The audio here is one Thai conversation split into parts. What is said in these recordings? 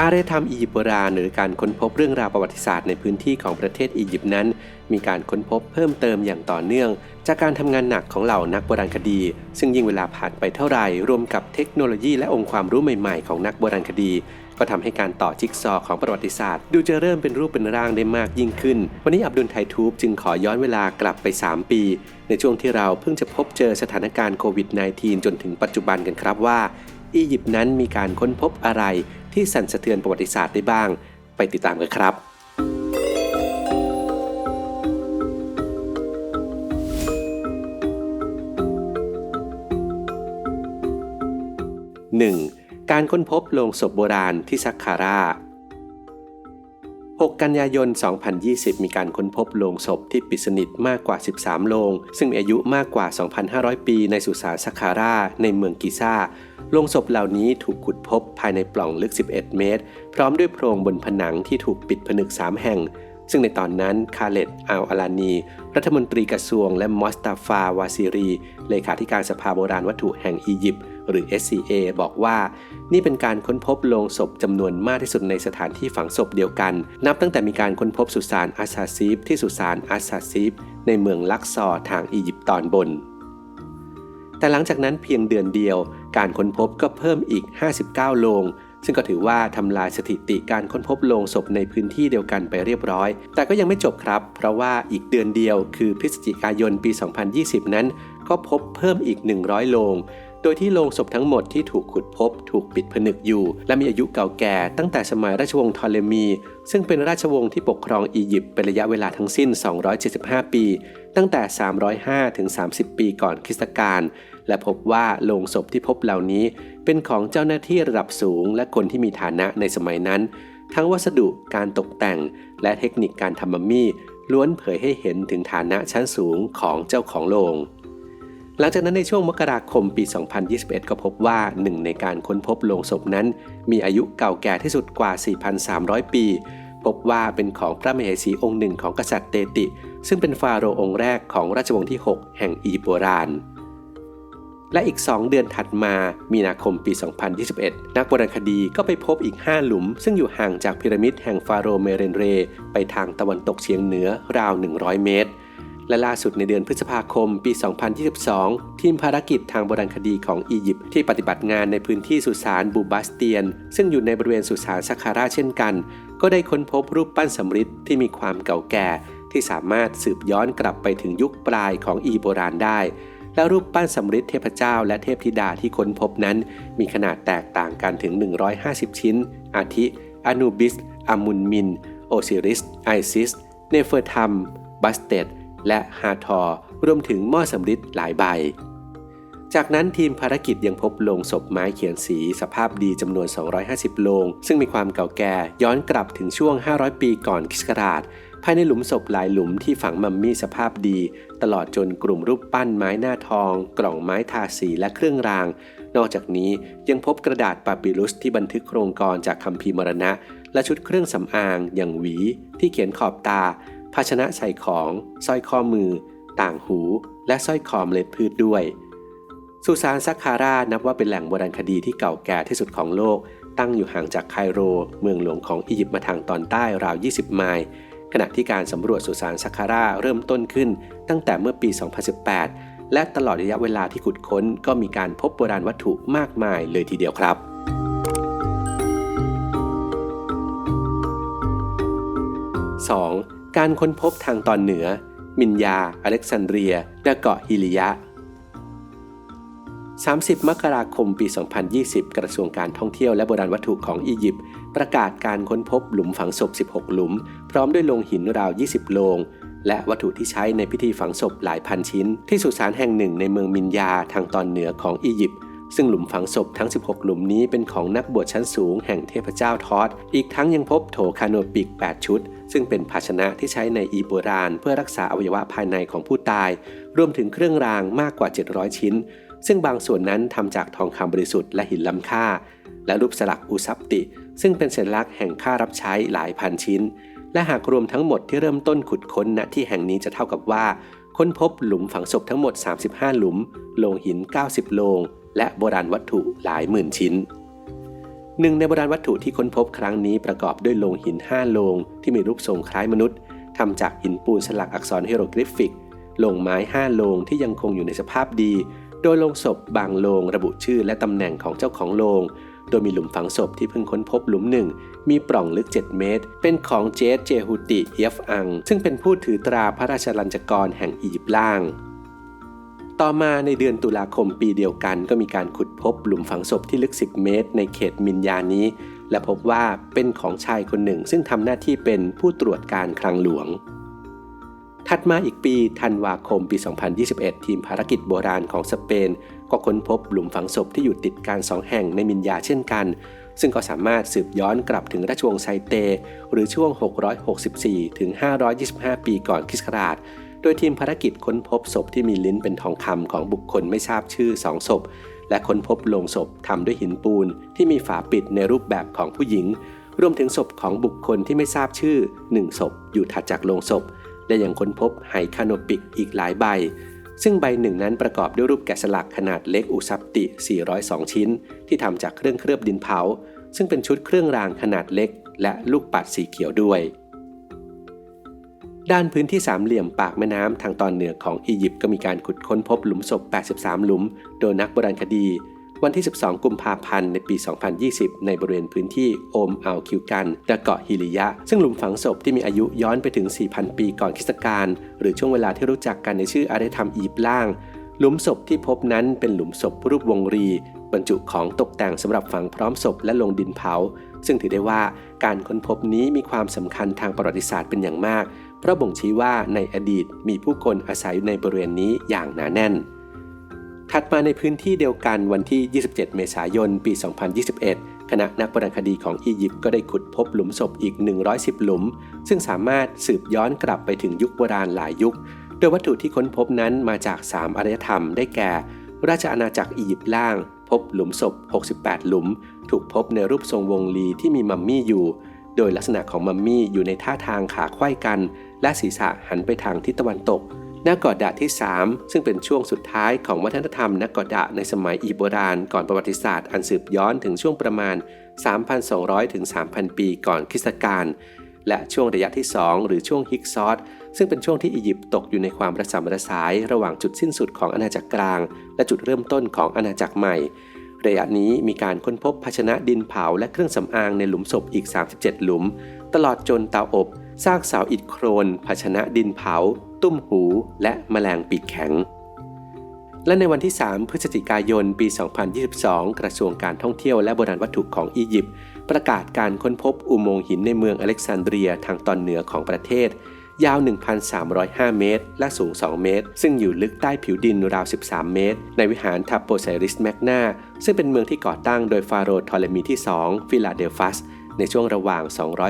อารยธรรมอียิปต์โบราณหรือการค้นพบเรื่องราวประวัติศาสตร์ในพื้นที่ของประเทศอียิปต์นั้น มีการค้นพบเพิ่มเติมอย่างต่อเนื่อง จากการทำงานหนักของเหล่านักโบราณคดี ซึ่งยิ่งเวลาผ่านไปเท่าไหร่รวมกับเทคโนโลยีและองค์ความรู้ใหม่ๆของนักโบราณคดี ก็ทำให้การต่อจิ๊กซอว์ของประวัติศาสตร์ ดูจะเริ่มเป็นรูปเป็นร่างได้มากยิ่งขึ้น วันนี้อับดุลไททูบจึงขอย้อนเวลากลับไป 3 ปี ในช่วงที่เราเพิ่งจะพบเจอสถานการณ์โควิด -19 จนถึงปัจจุบันกันครับว่าอียิปต์นั้นมีการค้นพบอะไร ที่สั่นสะเทือนประวัติศาสตร์ได้บ้าง ไปติดตามกันครับ 1. การค้นพบโลงศพโบราณที่ซักคารา 6 กันยายน 2020 มีการค้นพบโลงศพที่ปิดสนิทมากกว่า 13 โลง ซึ่งมีอายุมากกว่า 2,500 ปีในสุสานซักคาราในเมืองกิซ่าโลงศพเหล่านี้ถูกขุดพบภายในปล่องลึก 11 เมตร พร้อมด้วยโพรงบนผนังที่ถูกปิดผนึก 3 แห่ง ซึ่งในตอนนั้นคาเลตอัลอาลานี รัฐมนตรีกระทรวงและมอสตาฟาวาซิรี เลขาธิการสภาโบราณวัตถุแห่งอียิปต์หรือ SCA บอกว่า นี่เป็นการค้นพบโลงศพจำนวนมากที่สุดในสถานที่ฝังศพเดียวกัน นับตั้งแต่มีการค้นพบสุสานอาซาซีฟที่สุสานอาซาซีฟในเมืองลักซอร์ทางอียิปต์ตอนบน แต่หลังจากนั้นเพียงเดือนเดียว การค้นพบก็เพิ่มอีก 59 โลง ซึ่งก็ถือว่าทำลายสถิติการค้นพบโลงศพในพื้นที่เดียวกันไปเรียบร้อย แต่ก็ยังไม่จบครับ เพราะว่าอีกเดือนเดียวคือพฤศจิกายนปี 2020 นั้น ก็พบเพิ่มอีก 100 โลง โดยที่โลงศพทั้งหมดที่ถูกขุดพบ ถูกปิดผนึกอยู่ และมีอายุเก่าแก่ตั้งแต่สมัยราชวงศ์ทอเลมี ซึ่งเป็นราชวงศ์ที่ปกครองอียิปต์เป็นระยะเวลาทั้งสิ้น 275 ปี ตั้งแต่ 305ถึง30 ปีก่อนคริสตกาลและพบว่าโลงศพที่พบเหล่านี้ เป็นของเจ้าหน้าที่ระดับสูง และคนที่มีฐานะในสมัยนั้น ทั้งวัสดุการตกแต่ง และเทคนิคการทำมัมมี่ล้วนเผยให้เห็นถึงฐานะชั้นสูงของเจ้าของโลง หลังจากนั้นในช่วงมกราคมปี 2021 ก็พบว่าหนึ่งในการค้นพบโลงศพนั้น มีอายุเก่าแก่ที่สุดกว่า 4,300 ปี พบว่าเป็นของพระมเหสีองค์หนึ่งของกษัตริย์เตติ ซึ่งเป็นฟาโรห์องค์แรกของราชวงศ์ที่ 6 แห่งอียิปต์โบราณ และอีก 2 เดือนถัดมา มีนาคมปี 2021 นักโบราณคดีก็ไปพบอีก 5 หลุม ซึ่งอยู่ห่างจากพีระมิดแห่งฟาโรห์เมเรนเร ไปทางตะวันตกเฉียงเหนือราว 100 เมตร และล่าสุดในเดือนพฤษภาคมปี 2022 ทีมภารกิจทางโบราณคดีของอียิปต์ที่ปฏิบัติงานในพื้นที่สุสานบูบัสเตียน ซึ่งอยู่ในบริเวณสุสานซักคาราเช่นกัน ก็ได้ค้นพบรูปปั้นสำริดที่มีความเก่าแก่ ที่สามารถสืบย้อนกลับไปถึงยุคปลายของอียิปต์โบราณได้และรูปปั้นสำริดเทพเจ้าและเทพธิดาที่ค้นพบนั้น มีขนาดแตกต่างกันถึง 150 ชิ้น อาทิ อนูบิสอามุนมิน โอซิริส ไอซิส เนเฟอร์ทัม บัสเตด และฮาทอร์รวมถึงหม้อสำริดหลายใบ จากนั้นทีมภารกิจยังพบโลงศพไม้เขียนสีสภาพดีจำนวน 250 โลง ซึ่งมีความเก่าแก่ย้อนกลับถึงช่วง 500 ปีก่อนคริสต์ศักราชภายในหลุมศพหลายหลุมที่ฝังมัมมี่สภาพดี ตลอดจนกลุ่มรูปปั้นไม้หน้าทอง กล่องไม้ทาสีและเครื่องราง นอกจากนี้ยังพบกระดาษปาปิรุสที่บันทึกโครงกรจากคัมภีร์มรณะ และชุดเครื่องสำอางอย่างหวี ที่เขียนขอบตาาชนะใส่ของสร้อยข้อมือ ต่างหู และสร้อยคอมเล็ดพืชด้วยสุสานซักคารานับว่าเป็นแหล่งโบราณคดีที่เก่าแก่ที่สุดของโลก ตั้งอยู่ห่างจากไคโร เมืองหลวงของอียิปต์มาทางตอนใต้ราว 20 ไมล์ ขณะที่การสำรวจสุสานซักคาราเริ่มต้นขึ้น ตั้งแต่เมื่อปี 2018 และตลอดระยะเวลาที่ขุดค้นก็มีการพบโบราณวัตถุมากมายเลยทีเดียวครับ 2. การค้นพบทางตอนเหนือ มินยา อเล็กซานเดรียและเกาะฮิลิยะ 30 มกราคมปี 2020 กระทรวงการท่องเที่ยวและโบราณวัตถุของอียิปต์ประกาศการค้นพบหลุมฝังศพ 16 หลุม พร้อมด้วยโลงหินราว 20 โลง และวัตถุที่ใช้ในพิธีฝังศพหลายพันชิ้น ที่สุสานแห่งหนึ่งในเมืองมินยาทางตอนเหนือของอียิปต์ซึ่งหลุมฝังศพทั้ง 16 หลุมนี้เป็นของนักบวชชั้นสูงแห่งเทพเจ้าทอสอีกทั้งยังพบโถคาโนปิก 8 ชุด ซึ่งเป็นภาชนะที่ใช้ในอีโบราณ เพื่อรักษาอวัยวะภายในของผู้ตาย รวมถึงเครื่องรางมากกว่า 700 ชิ้น ซึ่งบางส่วนนั้นทำจากทองคำบริสุทธิ์และหินล้ำค่า และรูปสลักอุซับติ ซึ่งเป็นสัญลักษณ์แห่งค่ารับใช้หลายพันชิ้น และหากรวมทั้งหมดที่เริ่มต้นขุดค้นณที่แห่งนี้จะเท่ากับว่า ค้นพบหลุมฝังศพทั้งหมด 35 หลุมโลงหิน 90 โลงและโบราณวัตถุหลายหมื่นชิ้น หนึ่งในโบราณวัตถุที่ค้นพบครั้งนี้ประกอบด้วยโลงหินห้าโลง ที่มีรูปทรงคล้ายมนุษย์ทำจากหินปูนสลักอักษรเฮโรกริฟิก โลงไม้ห้าโลงที่ยังคงอยู่ในสภาพดี โดยโลงศพบางโลงระบุชื่อและตำแหน่งของเจ้าของโลง โดยมีหลุมฝังศพที่เพิ่งค้นพบหลุมหนึ่ง มีปล่องลึก 7 เมตร เป็นของเจสเจฮูติเอฟอัง ซึ่งเป็นผู้ถือตราพระราชลัญจกรแห่งอียิปต์ล่าง ต่อมาในเดือนตุลาคมปีเดียวกัน ก็มีการขุดพบหลุมฝังศพที่ลึก 10 เมตร ในเขตมินยานี้ และพบว่าเป็นของชายคนหนึ่ง ซึ่งทำหน้าที่เป็นผู้ตรวจการคลังหลวง ถัดมาอีกปีธันวาคมปี 2021 ทีมภารกิจโบราณของสเปน ก็ค้นพบหลุมฝังศพที่อยู่ติดกันสองแห่งในมินยาเช่นกัน ซึ่งก็สามารถสืบย้อนกลับถึงราชวงศ์ไซเต หรือช่วง 664 ถึง 525 ปีก่อนคริสต์ศักราช โดยทีมภารกิจค้นพบศพที่มีลิ้นเป็นทองคำของบุคคลไม่ทราบชื่อสองศพ และค้นพบโลงศพทำด้วยหินปูนที่มีฝาปิดในรูปแบบของผู้หญิง รวมถึงศพของบุคคลที่ไม่ทราบชื่อหนึ่งศพอยู่ถัดจากโลงศพ และยังค้นพบไหคาโนปิกอีกหลายใบ ซึ่งใบหนึ่งนั้นประกอบด้วยรูปแกะสลักขนาดเล็กอุซับติ 402 ชิ้น ที่ทำจากเครื่องเคลือบดินเผา ซึ่งเป็นชุดเครื่องรางขนาดเล็ก และลูกปัดสีเขียวด้วย ด้านพื้นที่สามเหลี่ยมปากแม่น้ำทางตอนเหนือของอียิปต์ก็มีการขุดค้นพบหลุมศพ 83 หลุม โดยนักโบราณคดี วันที่ 12 กุมภาพันธ์ในปี 2020 ในบริเวณพื้นที่โอมอัลคิวกันและเกาะฮิลิยะ ซึ่งหลุมฝังศพที่มีอายุย้อนไปถึง 4,000 ปีก่อนคริสตกาลหรือช่วงเวลาที่รู้จักกันในชื่ออารยธรรมอียิปต์ล่าง หลุมศพที่พบนั้นเป็นหลุมศพรูปวงรี บรรจุของตกแต่งสำหรับฝังพร้อมศพและลงดินเผา ซึ่งถือได้ว่าการค้นพบนี้มีความสำคัญทางประวัติศาสตร์เป็นอย่างมาก เพราะบ่งชี้ว่าในอดีตมีผู้คนอาศัยอยู่ในบริเวณนี้อย่างหนาแน่น ถัดมาในพื้นที่เดียวกันวันที่ 27 เมษายน ปี 2021 คณะนักโบราณคดีของอียิปต์ก็ได้ขุดพบหลุมศพอีก 110 หลุม ซึ่งสามารถสืบย้อนกลับไปถึงยุคโบราณหลายยุค โดยวัตถุที่ค้นพบนั้นมาจาก 3อารยธรรมได้แก่ ราชอาณาจักรอียิปต์ล่าง พบหลุมศพ 68 หลุม ถูกพบในรูปทรงวงลีที่มีมัมมี่อยู่ โดยลักษณะของมัมมี่อยู่ในท่าทางขาไขว้กัน และศีรษะหันไปทางทิศตะวันตกนักกอดะที่ 3 ซึ่งเป็นช่วงสุดท้ายของวัฒนธรรมนักกอดะในสมัยอียิปต์โบราณก่อนประวัติศาสตร์อันสืบย้อนถึงช่วงประมาณ 3,200 ถึง 3,000 ปีก่อนคริสตกาลและช่วงระยะที่ 2 หรือช่วงฮิกซอสซึ่งเป็นช่วงที่อียิปต์ตกอยู่ในความระสำระสายระหว่างจุดสิ้นสุดของอาณาจักรกลาง และจุดเริ่มต้นของอาณาจักรใหม่ ระยะนี้มีการค้นพบภาชนะดินเผาและเครื่องสำอางในหลุมศพอีก 37 หลุม ตลอดจนเตาอบ ซากเสาอิฐโครน ภาชนะดินเผา ตุ้มหู และแมลงปีกแข็ง และในวันที่ 3 พฤศจิกายน ปี 2022 กระทรวงการท่องเที่ยวและโบราณวัตถุของอียิปต์ประกาศการค้นพบอุโมงค์หินในเมืองอเล็กซานเดรียทางตอนเหนือของประเทศ ยาว 1,305 เมตร และสูง 2 เมตร ซึ่งอยู่ลึกใต้ผิวดินราว 13 เมตร ในวิหารทัปโปไซริสแมกนาซึ่งเป็นเมืองที่ก่อตั้งโดยฟาโรห์ทอเลมีที่ 2 ฟิลาเดลฟัส ในช่วงระหว่าง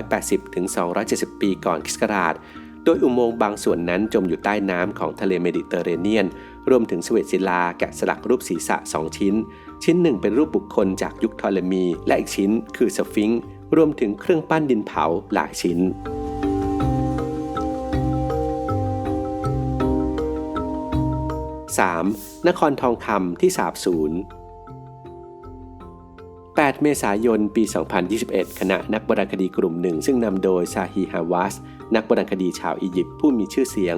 280 ถึง 270 ปีก่อนคริสต์ศักราช โดยอุโมงค์บางส่วนนั้นจมอยู่ใต้น้ำของทะเลเมดิเตอร์เรเนียน รวมถึงสเวตศิลาแกะสลักรูปศีรษะ 2 ชิ้น ชิ้นหนึ่งเป็นรูปบุคคลจากยุคทอเลมี และอีกชิ้นคือสฟิงค์รวมถึงเครื่องปั้นดินเผาหลายชิ้น 3. นครทองคำที่สาบสูญ 8 เมษายน ปี 2021 คณะนักโบราณคดีกลุ่มหนึ่ง ซึ่งนำโดยซาฮีฮาวาส นักโบราณคดีชาวอียิปต์ผู้มีชื่อเสียง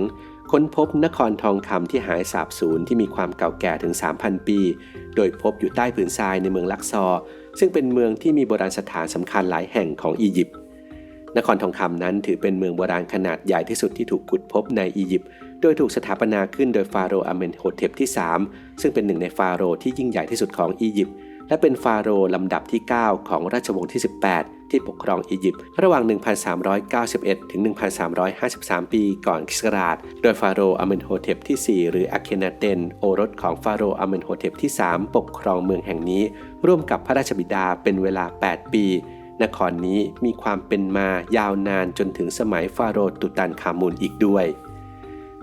ค้นพบนครทองคำที่หายสาบสูญที่มีความเก่าแก่ถึง 3,000 ปี โดยพบอยู่ใต้ผืนทรายในเมืองลักซอร์ซึ่งเป็นเมืองที่มีโบราณสถานสำคัญหลายแห่งของอียิปต์ นครทองคำนั้นถือเป็นเมืองโบราณขนาดใหญ่ที่สุดที่ถูกขุดพบในอียิปต์ โดยถูกสถาปนาขึ้นโดยฟาโรห์อเมนโฮเทปที่ 3 ซึ่งเป็นหนึ่งในฟาโรห์ที่ยิ่งใหญ่ที่สุดของอียิปต์ และเป็นฟาโรห์ลำดับที่ 9 ของราชวงศ์ที่ 18 ที่ปกครองอียิปต์ระหว่าง 1391 ถึง 1353 ปีก่อนคริสต์ศักราช โดยฟาโรห์อเมนโฮเทปที่ 4 หรืออาเคนาเตนโอรสของฟาโรห์อเมนโฮเทปที่ 3 ปกครองเมืองแห่งนี้ ร่วมกับพระราชบิดาเป็นเวลา 8 ปี นครนี้มีความเป็นมายาวนานจนถึงสมัยฟาโรห์ตุตันคามุนอีกด้วย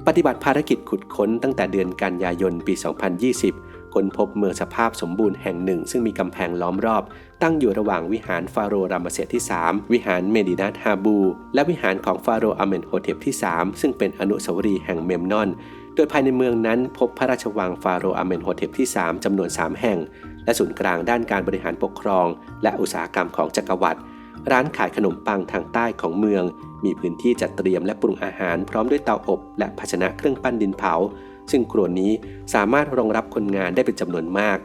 ปฏิบัติภารกิจขุดค้นตั้งแต่เดือนกันยายนปี 2020 ค้นพบเมืองสภาพสมบูรณ์แห่งหนึ่ง ซึ่งมีกำแพงล้อมรอบ ตั้งอยู่ระหว่างวิหารฟาโรห์รามเสสที่ 3 วิหารเมดินัทฮาบู และวิหารของฟาโรห์อเมนโฮเทปที่ 3 ซึ่งเป็นอนุสาวรีย์แห่งเมมนอน โดยภายในเมืองนั้นพบพระราชวังฟาโรห์อเมนโฮเทปที่ 3จำนวน 3 แห่ง และศูนย์กลางด้านการบริหารปกครอง และอุตสาหกรรมของจักรวรรดิร้านขายขนมปังทางใต้ของเมือง มีพื้นที่จัดเตรียมและปรุงอาหารพร้อมด้วยเตาอบ และภาชนะเครื่องปั้นดินเผา ซึ่งครัวนี้สามารถรองรับคนงานได้เป็นจำนวนมาก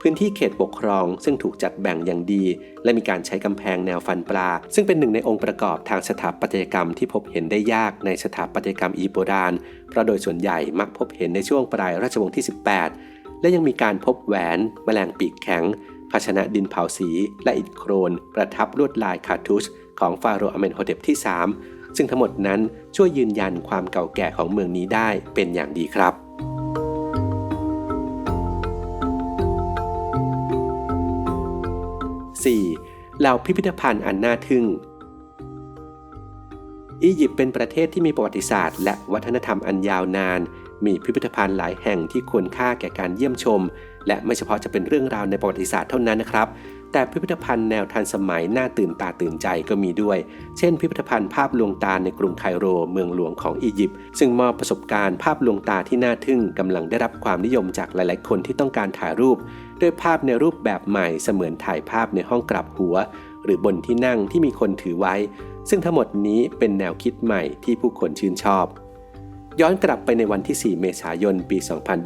พื้นที่เขตปกครองซึ่งถูกจัดแบ่งอย่างดี และมีการใช้กำแพงแนวฟันปลา ซึ่งเป็นหนึ่งในองค์ประกอบทางสถาปัตยกรรมที่พบเห็นได้ยากในสถาปัตยกรรมอียิปต์โบราณเพราะโดยส่วนใหญ่มักพบเห็นในช่วงปลายราชวงศ์ที่ 18 และยังมีการพบแหวนแมลงปีกแข็งภาชนะดินเผาสี และอิฐโครน ประทับลวดลายคาทูชของฟาโรห์อเมนโฮเทปที่ 3 ซึ่งทั้งหมดนั้นช่วยยืนยันความเก่าแก่ของเมืองนี้ได้เป็นอย่างดีครับ 4. เหล่าพิพิธภัณฑ์อันน่าทึ่ง อียิปต์เป็นประเทศที่มีประวัติศาสตร์ และวัฒนธรรมอันยาวนาน มีพิพิธภัณฑ์หลายแห่งที่ควรค่าแก่การเยี่ยมชม และไม่เฉพาะจะเป็นเรื่องราวในประวัติศาสตร์เท่านั้นนะครับ แต่พิพิธภัณฑ์แนวทันสมัยน่าตื่นตาตื่นใจก็มีด้วย เช่น พิพิธภัณฑ์ภาพลวงตาในกรุงไคโรเมืองหลวงของอียิปต์ซึ่งมอบประสบการณ์ภาพลวงตาที่น่าทึ่งกำลังได้รับความนิยมจากหลายๆ คนที่ต้องการถ่ายรูป ด้วยภาพในรูปแบบใหม่เสมือนถ่ายภาพในห้องกลับหัว หรือบนที่นั่งที่มีคนถือไว้ ซึ่งทั้งหมดนี้เป็นแนวคิดใหม่ที่ผู้คนชื่นชอบย้อนกลับไปในวันที่ 4 เมษายน ปี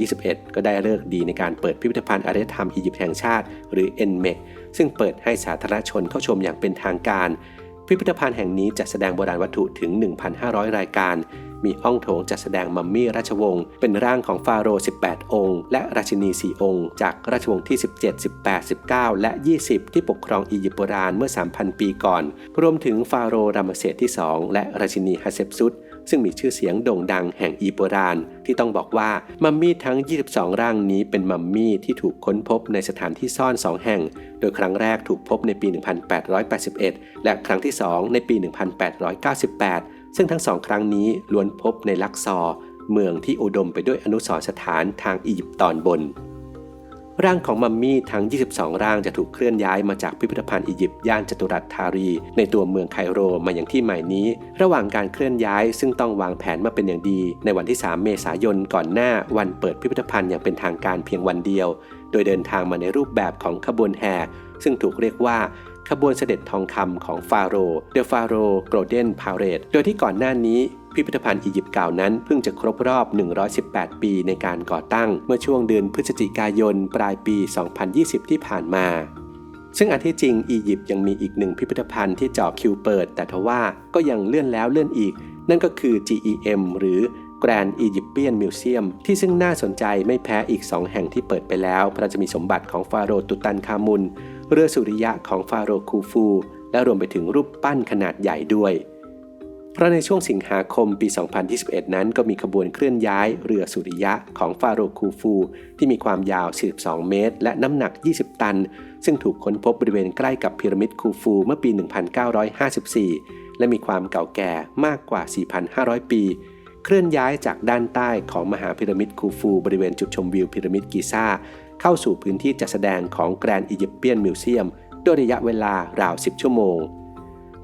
2021 ก็ได้เลิกดีในการเปิดพิพิธภัณฑ์อารยธรรมอียิปต์แห่งชาติ หรือ NMEC ซึ่งเปิดให้สาธารณชนเข้าชมอย่างเป็นทางการ พิพิธภัณฑ์แห่งนี้จัดแสดงโบราณวัตถุถึง 1,500 รายการ มีห้องโถงจัดแสดงมัมมี่ราชวงศ์เป็นร่างของฟาโรห์18 องค์ และราชินี 4 องค์ จากราชวงศ์ที่ 17 18 19 และ 20 ที่ปกครองอียิปต์โบราณเมื่อ 3,000 ปีก่อน รวมถึงฟาโรห์รามเสสที่ 2 และราชินีฮัสเซปซุต ซึ่งมีชื่อเสียงโด่งดังแห่งอียิปต์โบราณ ที่ต้องบอกว่ามัมมี่ทั้ง 22 ร่างนี้เป็นมัมมี่ที่ถูกค้นพบในสถานที่ซ่อน 2 แห่ง โดยครั้งแรกถูกพบในปี 1881 และครั้งที่ 2 ในปี 1898 ซึ่งทั้งสองครั้งนี้ล้วนพบในลักซอร์เมืองที่อุดมไปด้วยอนุสรณ์สถานทางอียิปต์ตอนบน ร่างของมัมมี่ทั้ง 22 ร่างจะถูกเคลื่อนย้ายมาจากพิพิธภัณฑ์อียิปต์ย่านจตุรัสทารี ในตัวเมืองไคโรมาอย่างที่ใหม่นี้ ระหว่างการเคลื่อนย้ายซึ่งต้องวางแผนมาเป็นอย่างดี ในวันที่ 3 เมษายนก่อนหน้าวันเปิดพิพิธภัณฑ์อย่างเป็นทางการเพียงวันเดียว โดยเดินทางมาในรูปแบบของขบวนแห่ซึ่งถูกเรียกว่าขบวนเสด็จทองคำของฟาโรห์เดอฟาโรโกลเด้นพาเรดโดยที่ก่อนหน้านี้ พิพิธภัณฑ์อียิปต์เก่านั้นเพิ่งจะครบรอบ 118 ปีในการก่อตั้งเมื่อช่วงเดือนพฤศจิกายนปลายปี 2020 ที่ผ่านมา ซึ่งอันที่จริงอียิปต์ยังมีอีกหนึ่งพิพิธภัณฑ์ที่เจาะคิวเปิด แต่ทว่าก็ยังเลื่อนแล้วเลื่อนอีก นั่นก็คือ GEM หรือ Grand Egyptian Museum ที่ซึ่งน่าสนใจไม่แพ้อีก 2 แห่งที่เปิดไปแล้วเพราะจะมีสมบัติของฟาโรห์ตุตันคามุน เรือสุริยะของฟาโรห์คูฟู และรวมไปถึงรูปปั้นขนาดใหญ่ด้วย เพราะในช่วงสิงหาคมปี 2021 นั้นก็มีขบวนเคลื่อนย้ายเรือสุริยะของฟาโรห์คูฟู ที่มีความยาว 42 เมตร และน้ำหนัก 20 ตัน ซึ่งถูกค้นพบบริเวณใกล้กับพีระมิดคูฟูเมื่อปี 1954 และมีความเก่าแก่มากกว่า 4,500 ปี เคลื่อนย้ายจากด้านใต้ของมหาพีระมิดคูฟู บริเวณจุดชมวิวพีระมิดกิซ่าเข้าสู่พื้นที่จัดแสดงของแกรนด์อียิปเปียนมิวเซียมด้วยระยะเวลาราว 10 ชั่วโมง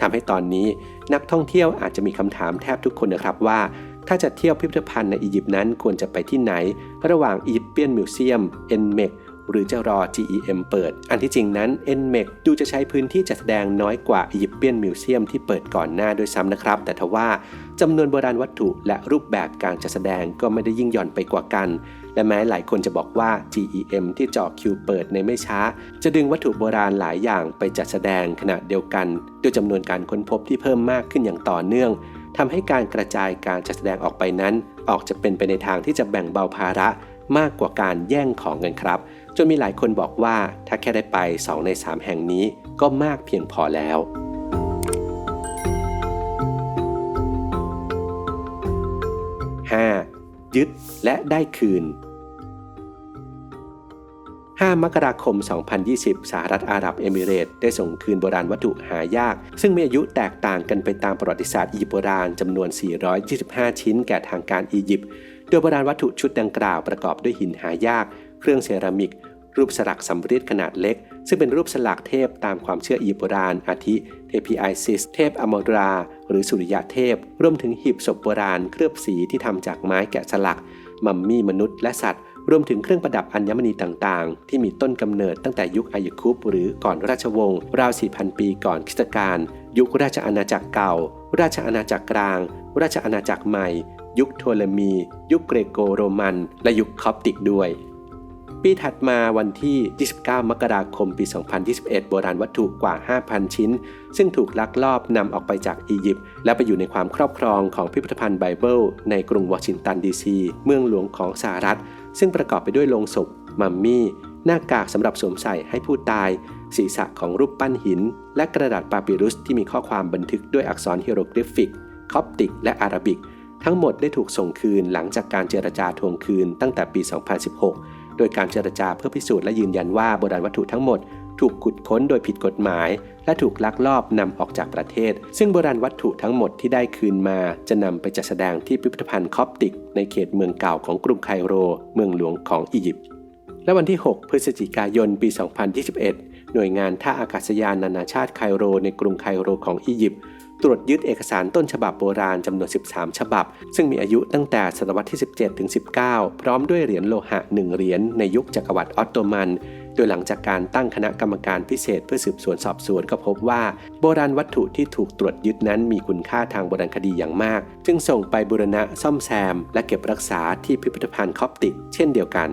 ทำให้ตอนนี้นักท่องเที่ยวอาจจะมีคำถามแทบทุกคนนะครับว่า ถ้าจะเที่ยวพิพิธภัณฑ์ในอียิปต์นั้นควรจะไปที่ไหน ระหว่างอียิปเปียนมิวเซียม NMEC หรือจะรอ GEM เปิด อันที่จริงนั้น NMEC ดูจะใช้พื้นที่จัดแสดงน้อยกว่าอียิปเปียนมิวเซียมที่เปิดก่อนหน้าด้วยซ้ำนะครับ แต่ทว่าจำนวนโบราณวัตถุและรูปแบบการจัดแสดงก็ไม่ได้ยิ่งหย่อนไปกว่ากัน และแม้หลายคนจะบอกว่า GEM ที่เจาะคิวเปิดในไม่ช้า จะดึงวัตถุโบราณหลายอย่างไปจัดแสดงขณะเดียวกัน ด้วยจำนวนการค้นพบที่เพิ่มมากขึ้นอย่างต่อเนื่องทำให้การกระจายการจัดแสดงออกไปนั้น ออกจะเป็นไปในทางที่จะแบ่งเบาภาระมากกว่าการแย่งของเงินครับ จนมีหลายคนบอกว่าถ้าแค่ได้ไป 2 ใน 3 แห่งนี้ก็มากเพียงพอแล้ว 5. ยึดและได้คืน 5 มกราคม 2020 สหรัฐอาหรับเอมิเรตส์ได้ส่งคืนโบราณวัตถุหายาก ซึ่งมีอายุแตกต่างกันไปตามประวัติศาสตร์อียิปต์โบราณจำนวน 425 ชิ้นแก่ทางการอียิปต์ โดยโบราณวัตถุชุดดังกล่าวประกอบด้วยหินหายาก เครื่องเซรามิก รูปสลักสำริดขนาดเล็ก ซึ่งเป็นรูปสลักเทพตามความเชื่ออียิปต์โบราณ อาทิ เทพีไอซิส เทพอมรา หรือสุริยะเทพ รวมถึงหีบศพโบราณเคลือบสีที่ทำจากไม้แกะสลัก มัมมี่มนุษย์และสัตว์ รวมถึงเครื่องประดับอัญมณีต่างๆ ที่มีต้นกำเนิดตั้งแต่ยุคอายคุปหรือก่อนราชวงศ์ราว 4,000 ปีก่อนคริสตกาลยุคราชอาณาจักรเก่า ราชอาณาจักรกลาง ราชอาณาจักรใหม่ ยุคโทเลมี ยุคเกรโกโรมัน และยุคคอปติกด้วย ปีถัดมาวันที่ 29 มกราคม ปี 2021 โบราณวัตถุกว่า 5,000 ชิ้น ซึ่งถูกลักลอบนำออกไปจากอียิปต์และไปอยู่ในความครอบครองของพิพิธภัณฑ์ไบเบิลในกรุงวอชิงตันดีซี เมืองหลวงของสหรัฐ ซึ่งประกอบไปด้วยโลงศพมัมมี่ หน้ากากสำหรับสวมใส่ให้ผู้ตาย ศีรษะของรูปปั้นหิน และกระดาษปาปิรุสที่มีข้อความบันทึกด้วยอักษรฮีโรกริฟิก คอปติก และอาราบิก ทั้งหมดได้ถูกส่งคืนหลังจากการเจรจาทวงคืนตั้งแต่ปี 2016 โดยการเจรจาเพื่อพิสูจน์และยืนยันว่าโบราณวัตถุทั้งหมด ถูกขุดค้นโดยผิดกฎหมาย และถูกลักลอบนำออกจากประเทศ ซึ่งโบราณวัตถุทั้งหมดที่ได้คืนมาจะนำไปจัดแสดงที่พิพิธภัณฑ์คอปติก ในเขตเมืองเก่าของกรุงไคโร เมืองหลวงของอียิปต์ และวันที่ 6 พฤศจิกายน ปี 2021 หน่วยงานท่าอากาศยานนานาชาติไคโรในกรุงไคโรของอียิปต์ ตรวจยึดเอกสารต้นฉบับโบราณจำนวน 13 ฉบับ ซึ่งมีอายุตั้งแต่ศตวรรษที่ 17 ถึง 19 พร้อมด้วยเหรียญโลหะ 1 เหรียญในยุคจักรวรรดิออตโตมัน โดยหลังจากการตั้งคณะกรรมการพิเศษเพื่อสืบสวนสอบสวนก็พบว่า โบราณวัตถุที่ถูกตรวจยึดนั้นมีคุณค่าทางโบราณคดีอย่างมาก จึงส่งไปบูรณะซ่อมแซม และเก็บรักษาที่พิพิธภัณฑ์คอปติก เช่นเดียวกัน